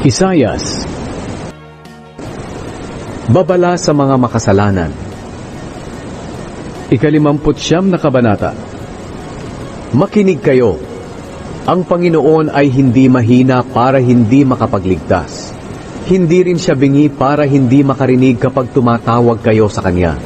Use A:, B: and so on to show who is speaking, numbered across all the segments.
A: Isayas. Babala sa mga makasalanan. Ikalimamput siyam na kabanata. Makinig kayo. Ang Panginoon ay hindi mahina para hindi makapagligtas. Hindi rin siya bingi para hindi makarinig kapag tumatawag kayo sa Kanya.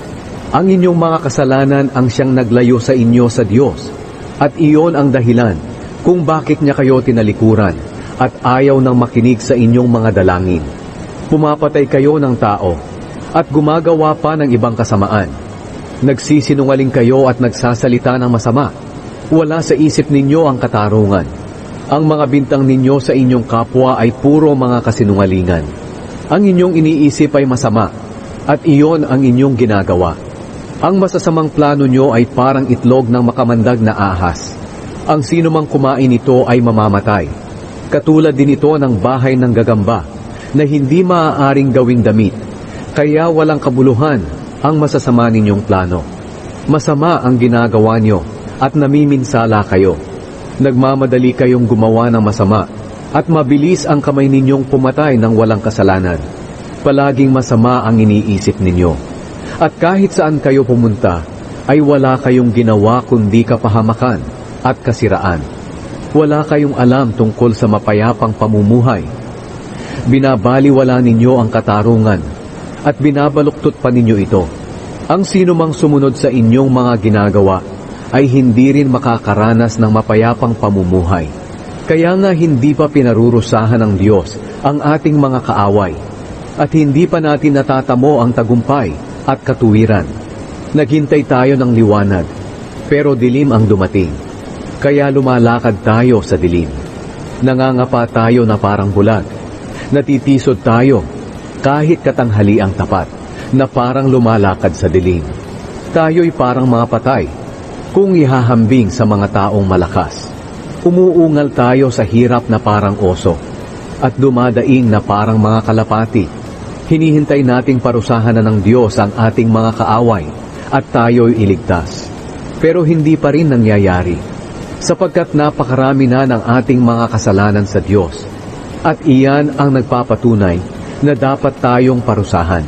A: Ang inyong mga kasalanan ang siyang naglayo sa inyo sa Diyos. At iyon ang dahilan kung bakit niya kayo tinalikuran at ayaw nang makinig sa inyong mga dalangin. Pumapatay kayo ng tao at gumagawa pa ng ibang kasamaan. Nagsisinungaling kayo at nagsasalita ng masama. Wala sa isip ninyo ang katarungan. Ang mga bintang ninyo sa inyong kapwa ay puro mga kasinungalingan. Ang inyong iniisip ay masama at iyon ang inyong ginagawa. Ang masasamang plano nyo ay parang itlog ng makamandag na ahas. Ang sino mang kumain nito ay mamamatay. Katulad din ito ng bahay ng gagamba na hindi maaaring gawing damit. Kaya walang kabuluhan ang masasama ninyong plano. Masama ang ginagawa nyo at namiminsala kayo. Nagmamadali kayong gumawa ng masama at mabilis ang kamay ninyong pumatay ng walang kasalanan. Palaging masama ang iniisip ninyo. At kahit saan kayo pumunta, ay wala kayong ginawa kundi kapahamakan at kasiraan. Wala kayong alam tungkol sa mapayapang pamumuhay. Binabaliwala ninyo ang katarungan at binabaluktot pa ninyo ito. Ang sino mang sumunod sa inyong mga ginagawa ay hindi rin makakaranas ng mapayapang pamumuhay. Kaya nga hindi pa pinarurusahan ng Diyos ang ating mga kaaway at hindi pa natin natatamo ang tagumpay at katuwiran. Naghintay tayo ng liwanag, pero dilim ang dumating. Kaya lumalakad tayo sa dilim. Nangangapa tayo na parang bulag. Natitisod tayo kahit katanghali ang tapat na parang lumalakad sa dilim. Tayo'y parang mga patay kung ihahambing sa mga taong malakas. Umuungal tayo sa hirap na parang oso at dumadaing na parang mga kalapati. Hinihintay nating parusahan na ng Diyos ang ating mga kaaway at tayo'y iligtas. Pero hindi pa rin nangyayari sapagkat napakarami na ng ating mga kasalanan sa Diyos. At iyan ang nagpapatunay na dapat tayong parusahan.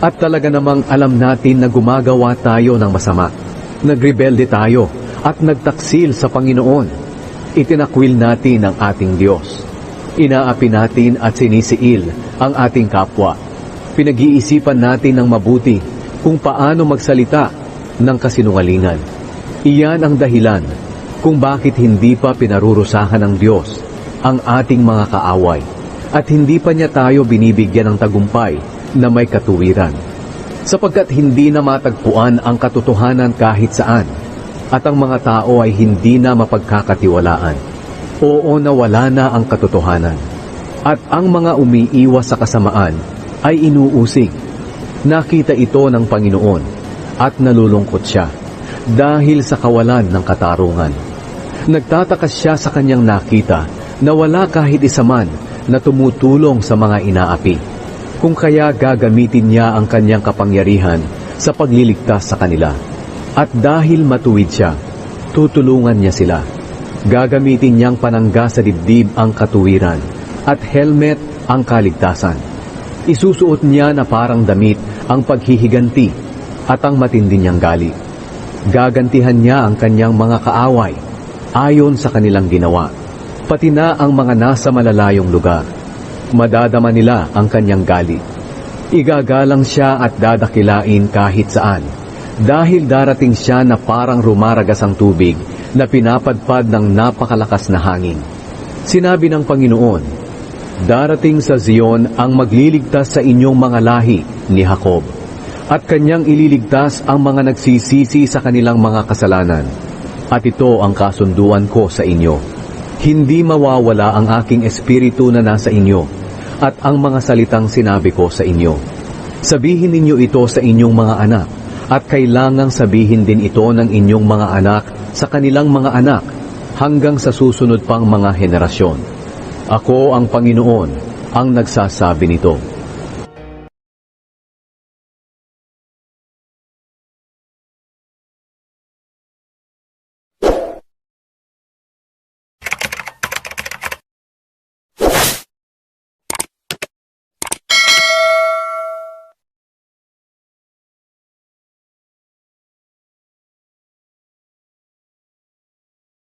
A: At talaga namang alam natin na gumagawa tayo ng masama. Nagrebelde tayo at nagtaksil sa Panginoon. Itinakwil natin ang ating Diyos. Inaapi natin at sinisiil ang ating kapwa. Pinag-iisipan natin ng mabuti kung paano magsalita ng kasinungalingan. Iyan ang dahilan kung bakit hindi pa pinarurusahan ng Diyos ang ating mga kaaway at hindi pa niya tayo binibigyan ng tagumpay na may katuwiran. Sapagkat hindi na matagpuan ang katotohanan kahit saan at ang mga tao ay hindi na mapagkakatiwalaan. Oo na wala na ang katotohanan. At ang mga umiiwas sa kasamaan ay inuusig. Nakita ito ng Panginoon at nalulungkot siya dahil sa kawalan ng katarungan. Nagtataka siya sa kanyang nakita na wala kahit isa man na tumutulong sa mga inaapi. Kung kaya gagamitin niya ang kanyang kapangyarihan sa pagliligtas sa kanila. At dahil matuwid siya, tutulungan niya sila. Gagamitin niyang panangga sa dibdib ang katuwiran at helmet ang kaligtasan. Isusuot niya na parang damit ang paghihiganti at ang matindi niyang gali. Gagantihan niya ang kanyang mga kaaway ayon sa kanilang ginawa, pati na ang mga nasa malalayong lugar. Madadama nila ang kanyang gali. Igagalang siya at dadakilain kahit saan, dahil darating siya na parang rumaragas ang tubig na pinapadpad ng napakalakas na hangin. Sinabi ng Panginoon, Darating sa Zion ang magliligtas sa inyong mga lahi ni Jacob, at kanyang ililigtas ang mga nagsisisi sa kanilang mga kasalanan. At ito ang kasunduan ko sa inyo. Hindi mawawala ang aking espiritu na nasa inyo, at ang mga salitang sinabi ko sa inyo. Sabihin ninyo ito sa inyong mga anak, at kailangang sabihin din ito ng inyong mga anak sa kanilang mga anak, hanggang sa susunod pang mga henerasyon. Ako ang Panginoon ang nagsasabi nito.